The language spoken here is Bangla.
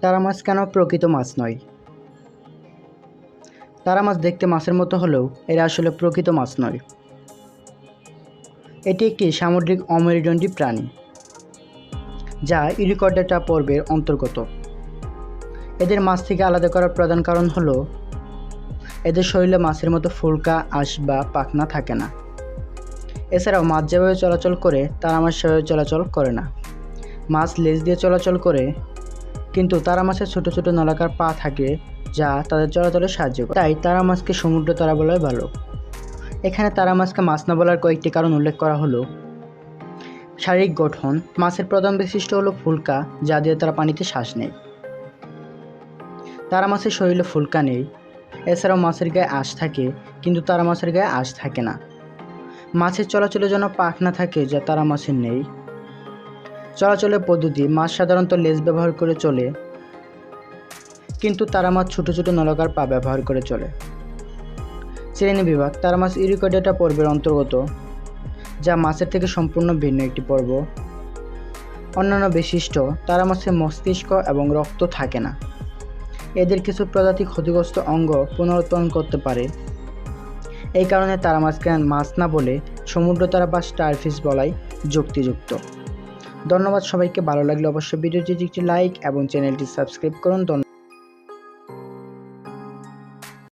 তারা মাছ কেন প্রকৃত মাছ নয়? তারা মাছ দেখতে মাছের মতো হলেও এরা আসলে প্রকৃত মাছ নয়। এটি একটি সামুদ্রিক অমেরুদণ্ডী প্রাণী, যা ইরিকর্ডেটা পর্বের অন্তর্গত। এদের মাছ থেকে আলাদা করার প্রধান কারণ হলো, এদের শরীরে মাছের মতো ফুলকা, আঁশ বা পাখনা থাকে না। এছাড়াও মাছ যেভাবে চলাচল করে, তারা মাছ সেভাবে চলাচল করে না। মাছ লেজ দিয়ে চলাচল করে কিন্তু তারা মাছের ছোট ছোট নলাকার পা থাকে যা তাদের চলাচলে সাহায্য করে। তাই তারা মাছকে সমুদ্র তারা বলাই ভালো। এখানে তারা মাছকে মাছ না বলার কয়েকটি কারণ উল্লেখ করা হলো। শারীরিক গঠন, মাছের প্রধান বৈশিষ্ট্য হলো ফুলকা, যা দিয়ে তারা পানিতে শ্বাস নেয়। তারা মাছের শরীরে ফুলকা নেই। এছাড়াও মাছের গায়ে আঁশ থাকে, কিন্তু তারা মাছের গায়ে আঁশ থাকে না। মাছের চলাচলের জন্য পাখনা থাকে, যা তারা মাছের নেই। চলাচলের পদ্ধতি মাছ সাধারণত লেজ ব্যবহার করে চলে, কিন্তু তারা মাছ ছোটো ছোটো নলকার পা ব্যবহার করে চলে। শ্রেণি বিভাগ, তারা মাছ ইউরিকোডেটা পর্বের অন্তর্গত, যা মাছের থেকে সম্পূর্ণ ভিন্ন একটি পর্ব। অন্যান্য বৈশিষ্ট্য তারা মাছের মস্তিষ্ক এবং রক্ত থাকে না। এদের কিছু প্রজাতি ক্ষতিগ্রস্ত অঙ্গ পুনরুৎপাদন করতে পারে। এই কারণে তারা মাছকে মাছ না বলে সমুদ্র তারা বা স্টারফিশ বলাই যুক্তিযুক্ত। ধন্যবাদ সবাইকে ভালো লাগলে অবশ্যই ভিডিওটি একটি লাইক এবং চ্যানেলটি সাবস্ক্রাইব করুন।